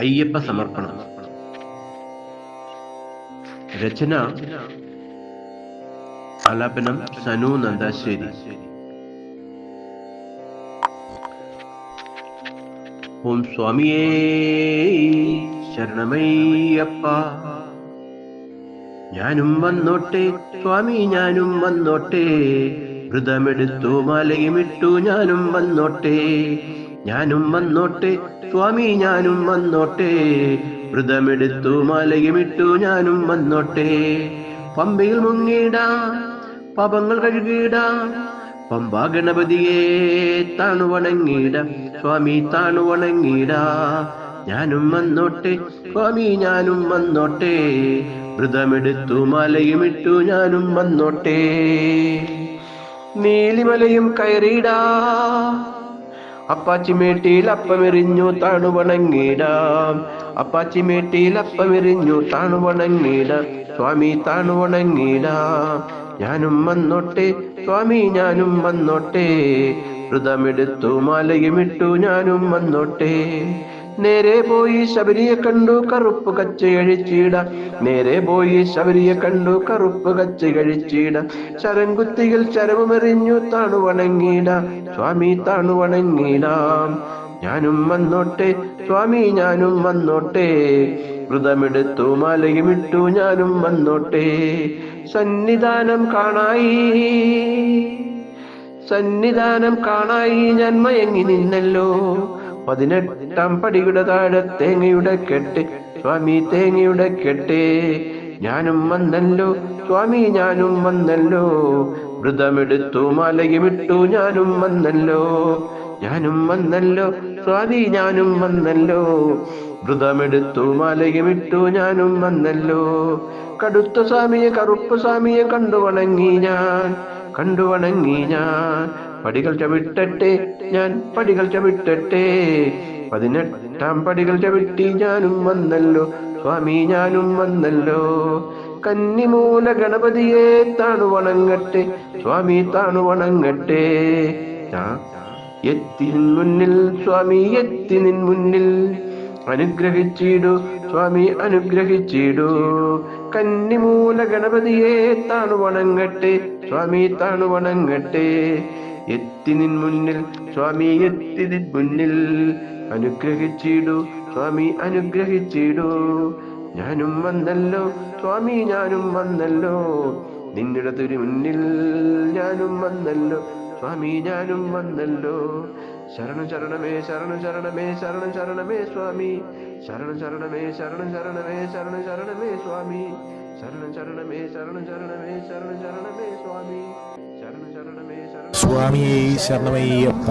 അയ്യപ്പ സമർപ്പണം. രചന ആലാപനം സനു നന്ദാശ്ശേരി. ഓം സ്വാമിയേ ശരണമയ്യപ്പ. ഞാനും വന്നോട്ടെ സ്വാമി ഞാനും വന്നോട്ടെ. വ്രതമെടുത്തു മാലയുമിട്ടു ഞാനും വന്നോട്ടെ. ഞാനും വന്നോട്ടെ സ്വാമി ഞാനും വന്നോട്ടെ. വ്രതമെടുത്തു മാലയുമിട്ടു ഞാനും വന്നോട്ടെ. പമ്പയിൽ മുങ്ങിയിടാം പാപങ്ങൾ കഴുകിയിടാം പമ്പാ ഗണപതിയെ താണു വണങ്ങിട സ്വാമി താണു വണങ്ങിട. ഞാനും വന്നോട്ടെ സ്വാമി ഞാനും വന്നോട്ടെ. വ്രതമെടുത്തു മാലയുമിട്ടു ഞാനും വന്നോട്ടെ. നീലിമലയും കയറിയിടാ അപ്പാച്ചിമേട്ടിയിൽ അപ്പമെറിഞ്ഞു താണുവണങ്ങിടാം. അപ്പാച്ചിമേട്ടിയിൽ അപ്പമെറിഞ്ഞു താണുവണങ്ങിട. സ്വാമി താണുവണങ്ങിടാം. ഞാനും വന്നോട്ടെ സ്വാമി ഞാനും വന്നോട്ടെ. വ്രതമെടുത്തു മാലയുമിട്ടു ഞാനും വന്നോട്ടെ. നേരെ പോയി ശബരിയെ കണ്ടു കറുപ്പ് കച്ച കഴിച്ചിട നേരെ പോയി ശബരിയെ കണ്ടു കറുപ്പ് കച്ച കഴിച്ചിട ശരംകുത്തിയിൽ ചരവുമെറിഞ്ഞു താണു വണങ്ങിട സ്വാമി താണു വണങ്ങിടാം ഞാനും വന്നോട്ടെ സ്വാമി ഞാനും വന്നോട്ടെ. വ്രതമെടുത്തു മാലയുമിട്ടു ഞാനും വന്നോട്ടെ. സന്നിധാനം കാണായി. സന്നിധാനം കാണായി ഞാൻ മയങ്ങി നിന്നല്ലോ. പതിനെട്ടാം പടിയുടെ താഴെ തേങ്ങയുടെ കെട്ട്. സ്വാമി തേങ്ങയുടെ കെട്ട്. ഞാനും വന്നല്ലോ. സ്വാമി ഞാനും വന്നല്ലോ. വ്രതമെടുത്തു മാലയുമിട്ടു ഞാനും വന്നല്ലോ. ഞാനും വന്നല്ലോ. സ്വാമി ഞാനും വന്നല്ലോ. വ്രതമെടുത്തു മാലയുമിട്ടു ഞാനും വന്നല്ലോ. കടുത്ത സ്വാമിയെ കറുപ്പ് സ്വാമിയെ കണ്ടു വണങ്ങി ഞാൻ. കണ്ടു വണങ്ങി ഞാൻ. പടികൾ ചവിട്ടട്ടെ ഞാൻ പടികൾ ചവിട്ടട്ടെ. പതിനെട്ടാം പടികൾ ചവിട്ടി ഞാനും വന്നല്ലോ സ്വാമി ഞാനും വന്നല്ലോ. കന്നിമൂല ഗണപതിയെ താണു വണങ്ങട്ടെ സ്വാമി താണു വണങ്ങട്ടെ. എത്തി മുന്നിൽ സ്വാമി എത്തി നിൻ മുന്നിൽ. അനുഗ്രഹിച്ചിടു സ്വാമി അനുഗ്രഹിച്ചിടു. കന്നിമൂല ഗണപതിയെ താണു വണങ്ങട്ടെ സ്വാമി താണു വണങ്ങട്ടെ. എത്തി നിൻ മുന്നിൽ. സ്വാമി എത്തി നിൻ മുന്നിൽ. അനുഗ്രഹിച്ചിടു. സ്വാമി അനുഗ്രഹിച്ചിടു. ഞാനും വന്നല്ലോ. സ്വാമി ഞാനും വന്നല്ലോ. നിന്നിട തുരി മുന്നിൽ ഞാനും വന്നല്ലോ. സ്വാമി ഞാനും വന്നല്ലോ. ശരണ ശരണമേ ശരണ ശരണമേ ശരണ ശരണമേ സ്വാമി. ശരണ ശരണമേ ശരണ ശരണമേ ശരണ ശരണമേ സ്വാമി. ശരണ ശരണമേ ശരണ ശരണമേ ശരണ ശരണമേ സ്വാമി. സ്വാമിയെ ശരണമയ്യപ്പ